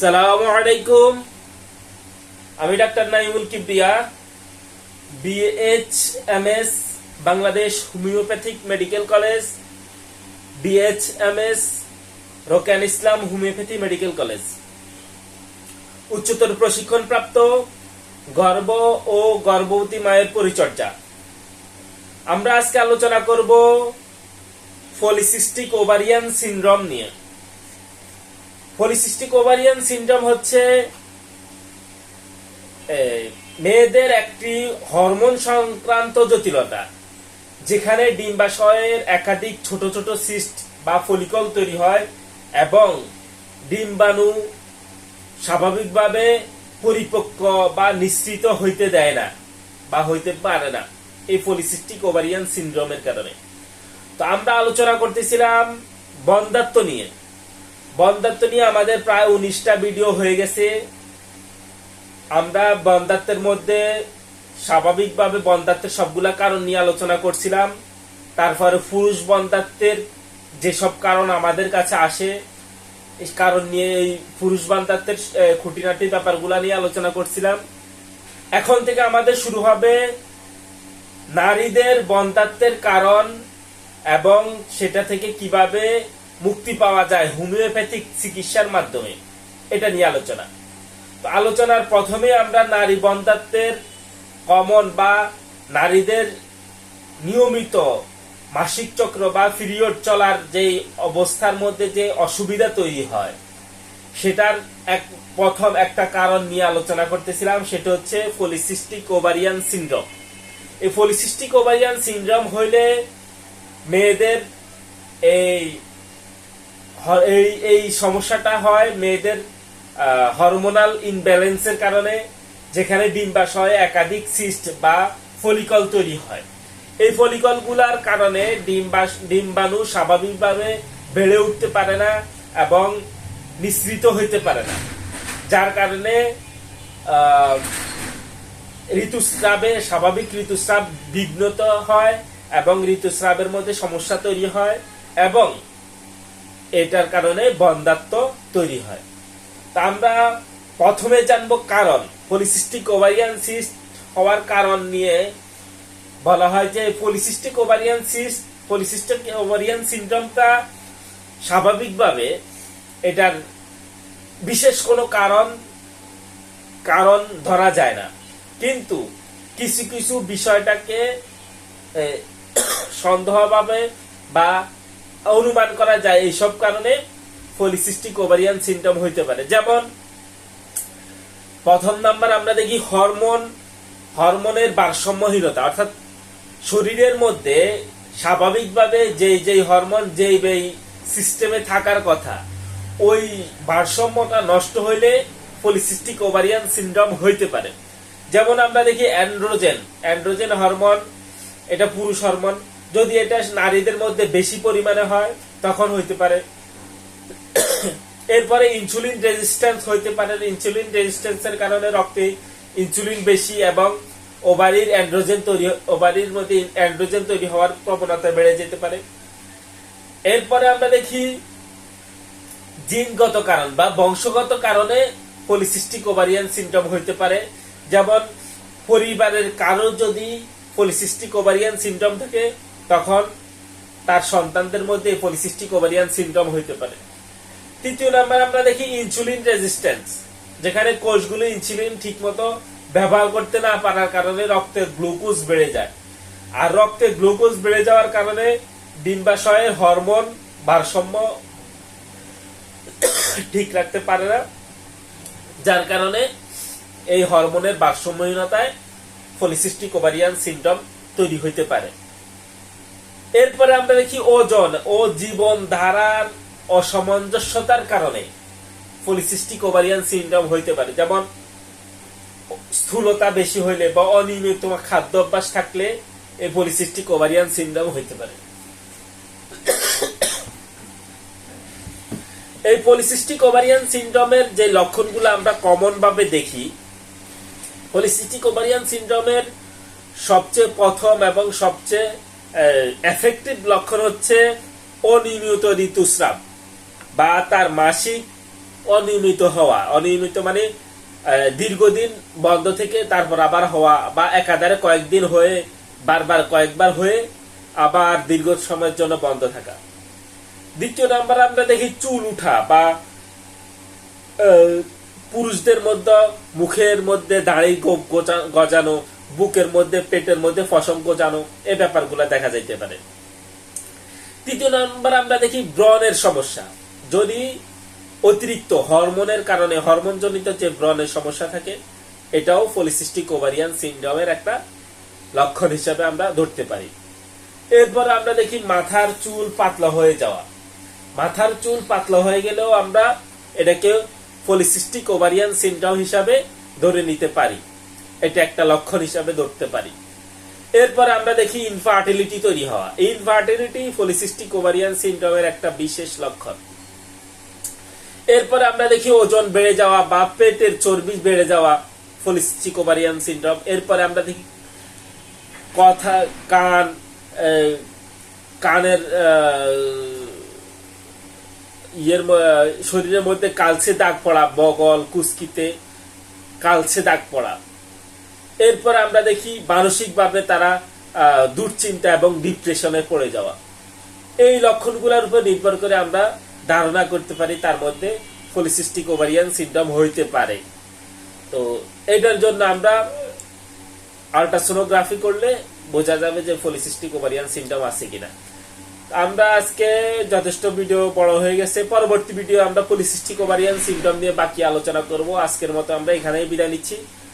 সালামু আলাইকুম। আমি doctor Naimul Kibria BHMS Bangladesh homeopathic medical college BHMS Roken Islam homeopathy medical college. উচ্চতর প্রশিক্ষণপ্রাপ্ত গর্ভ ও গর্ভবতী মায়ের পরিচর্যা। আমরা আজকে আলোচনা করব, ফলিসিস্টিক ওভারিয়ান সিনড্রোম নিয়ে। পলিসিস্টিক ওভারিয়ান সিনড্রোম হচ্ছে মেয়েদের একটি হরমোন সংক্রান্ত জটিলতা, যেখানে ডিম্বাশয়ের একাধিক ছোট ছোট সিস্ট বা ফলিকল তৈরি হয় এবং ডিম্বাণু স্বাভাবিকভাবে পরিপক্ক বা নিঃসৃত হইতে দেয় না বা হইতে পারে না এই পলিসিস্টিক ওভারিয়ান সিনড্রোমের কারণে। তো আমরা আলোচনা করতেছিলাম বন্ধাত্ম নিয়ে। বন্ধাত্ম নিয়ে আমাদের প্রায় উনিশটা ভিডিও হয়ে গেছে। আমরা বন্ধাত্বের মধ্যে স্বাভাবিকভাবে বন্ধাত্বের সবগুলা কারণ নিয়ে আলোচনা করছিলাম। তারপরে পুরুষ বন্ধাত্বের যেসব কারণ আমাদের কাছে আসে কারণ নিয়ে এই পুরুষ বন্ধাত্বের খুঁটিনাটি ব্যাপারগুলা নিয়ে আলোচনা করছিলাম। এখন থেকে আমাদের শুরু হবে নারীদের বন্ধাত্বের কারণ এবং সেটা থেকে কীভাবে মুক্তি পাওয়া যায় হোমিওপ্যাথিক চিকিৎসার মাধ্যমে। এটা নিয়ে আলোচনা। তো আলোচনার প্রথমে আমরা নারী বন্ধাত্বের কমন বা নারীদের নিয়মিত মাসিক চক্র বা পিরিয়ড চলার যে অবস্থার মধ্যে যে অসুবিধা তৈরি হয়, সেটার এক প্রথম একটা কারণ নিয়ে আলোচনা করতেছিলাম, সেটা হচ্ছে পলিসিস্টিক ওভারিয়ান সিনড্রোম। এই পলিসিস্টিক ওভারিয়ান সিনড্রোম হইলে মেয়েদের এই এই এই সমস্যাটা হয় মেয়েদের হরমোনাল ইনব্যালেন্সের কারণে, যেখানে ডিম্বাশয়ে একাধিক সিস্ট বা ফলিকল তৈরি হয়। এই ফলিকলগুলার কারণে ডিম্বা ডিম্বাণু স্বাভাবিকভাবে বেড়ে উঠতে পারে না এবং নিঃসৃত হইতে পারে না। যার কারণে ঋতুস্রাবে, স্বাভাবিক ঋতুস্রাব বিঘ্নত হয় এবং ঋতুস্রাবের মধ্যে সমস্যা তৈরি হয় এবং এটার কারণে বন্ধাত্ম তৈরি হয়। তা আমরা প্রথমে জানব কারণ। পলিসিস্টিক ওভারিয়ান সিস্ট হওয়ার কারণ নিয়ে বলা হয় যে polycystic ovarian cyst polycystic ovarian সিনড্রোমটা স্বাভাবিকভাবে এটার বিশেষ কোনো কারণ কারণ ধরা যায় না। কিন্তু কিছু কিছু বিষয়টাকে সন্দেহভাবে বা অনুমান করা যায় এইসব কারণে পলিসিস্টিক ওভারিয়ান সিনড্রোম হইতে পারে। যেমন, প্রথম নাম্বার আমরা দেখি হরমোন, হরমোনের ভারসাম্যহীনতা। অর্থাৎ শরীরের মধ্যে স্বাভাবিকভাবে যেই যেই হরমোন, যেই যেই সিস্টেমে থাকার কথা, ওই ভারসাম্যটা নষ্ট হইলে পলিসিস্টিক ওভারিয়ান সিনড্রোম হইতে পারে। যেমন আমরা দেখি অ্যান্ড্রোজেন অ্যান্ড্রোজেন হরমোন, এটা পুরুষ হরমোন। যদি এটা নারীদের মধ্যে বেশি পরিমাণে হয়, তখন হইতে পারে। এরপরে ইনসুলিন রেজিস্ট্যান্স হইতে পারে। ইনসুলিন রেজিস্ট্যান্সের কারণে রক্তে ইনসুলিন বেশি এবং ওভারির অ্যান্ড্রোজেন তৈরি ওভারির মধ্যে অ্যান্ড্রোজেন তৈরি হওয়ার প্রবণতা বেড়ে যেতে পারে। এরপরে আমরা দেখি জিনগত কারণ বা বংশগত কারণে পলিসিস্টিক ওভারিয়ান সিমটম হইতে পারে। যেমন পরিবারের কারও যদি পলিসিস্টিক ওভারিয়ান সিমটম থাকে তখন তার সন্তানদের মধ্যে পলিসিস্টিক ওভারিয়ান সিমটম হইতে পারে। তৃতীয় নাম্বার আমরা দেখি ইনসুলিন রেজিস্ট্যান্স যেখানে কোষগুলো ইনসুলিন ঠিকমতো ব্যবহার করতে না পারার কারণে রক্তে গ্লুকোজ বেড়ে যায়। আর রক্তে গ্লুকোজ বেড়ে যাওয়ার কারণে ডিম্বাশয়ের হরমোন ভারসাম্য ঠিক রাখতে পারে না, যার কারণে এই হরমোনের ভারসাম্যহীনতায় পলিসিস্টিক ওভারিয়ান সিনড্রোম তৈরি হইতে পারে। এরপরে আমরা দেখি ওজন, ও জীবন ধারার অসামঞ্জস্যতার কারণে পলিসিস্টিক ওভারিয়ান সিনড্রোম হইতে পারে। যেমন, স্থূলতা বেশি হইলে বা অনিয়মিত খাদ্য অভ্যাস থাকলে এই পলিসিস্টিক ওভারিয়ান সিনড্রোম হইতে পারে। এই পলিসিস্টিক ওভারিয়ান সিনড্রোমের যে লক্ষণগুলো আমরা কমন ভাবে দেখি পলিসিস্টিক ওভারিয়ান সিনড্রোমের সবচেয়ে প্রথম এবং সবচেয়ে এফেক্টিভ লক্ষণ হচ্ছে অনিয়মিত ঋতুস্রাব বা তার মাসিক অনিয়মিত হওয়া। অনিয়মিত মানে দীর্ঘদিন বন্ধ থেকে তারপর আবার হওয়া বা একাধারে কয়েকদিন হয়ে, বারবার কয়েকবার হয়ে আবার দীর্ঘ সময়ের জন্য বন্ধ থাকা। দ্বিতীয় নাম্বার আমরা দেখি চুল উঠা বা পুরুষদের মধ্যে, মুখের মধ্যে দাড়ি গজানো বুকের মধ্যে, পেটের মধ্যে ফসম গজানো এই ব্যাপারগুলো দেখা যাইতে পারে। তৃতীয় নাম্বার আমরা দেখি ব্রণের সমস্যা। যদি অতিরিক্ত হরমোনের কারণে হরমোনজনিত যে ব্রণের সমস্যা থাকে, এটাও পলিসিস্টিক ওভারিয়ান সিন্ড্রোমের একটা লক্ষণ হিসাবে আমরা ধরতে পারি। এরপর আমরা দেখি মাথার চুল পাতলা হয়ে যাওয়া। মাথার চুল পাতলা হয়ে গেলেও আমরা এটাকে পলিসিস্টিক ওভারিয়ান সিন্ড্রোম হিসাবে ধরে নিতে পারি। এটা একটা লক্ষণ হিসাবে ধরতে পারি। এরপর আমরা দেখি ইনফার্টিলিটি তৈরি হওয়া। ইনফার্টিলিটি পলিসিস্টিক ওভারিয়ান সিন্ড্রোমের একটা বিশেষ লক্ষণ। এরপর আমরা দেখি ওজন বেড়ে যাওয়া বা পেটের চর্বি বেড়ে যাওয়া পলিসিস্টিক ওভারিয়ান সিন্ড্রোম এরপরে আমরা দেখি কথা, কান কানের ইয়ের শরীরের মধ্যে কালচে দাগ পড়া, বগল কুস্কিতে কালচে দাগ পড়া। এরপর আমরা দেখি মানসিকভাবে তারা দুশ্চিন্তা এবং ডিপ্রেশনে পড়ে যাওয়া। এই লক্ষণগুলোর উপর নির্ভর করে আমরা ধারণা করতে পারি তার মধ্যে পলিসিস্টিক ওভারিয়ান সিন্ড্রোম হইতে পারে। তো এটার জন্য আমরা আল্ট্রাসোনোগ্রাফি করলে বোঝা যাবে যে পলিসিস্টিক ওভারিয়ান সিন্ড্রোম আছে কিনা। আমরা আজকে যথেষ্ট ভিডিও বড় হয়ে গেছে। পরবর্তী ভিডিও আমরা পলিসিস্টিক ওভারিয়ান সিন্ড্রোম নিয়ে বাকি আলোচনা করব। আজকের মতো আমরা এখানেই বিদায় নিচ্ছি।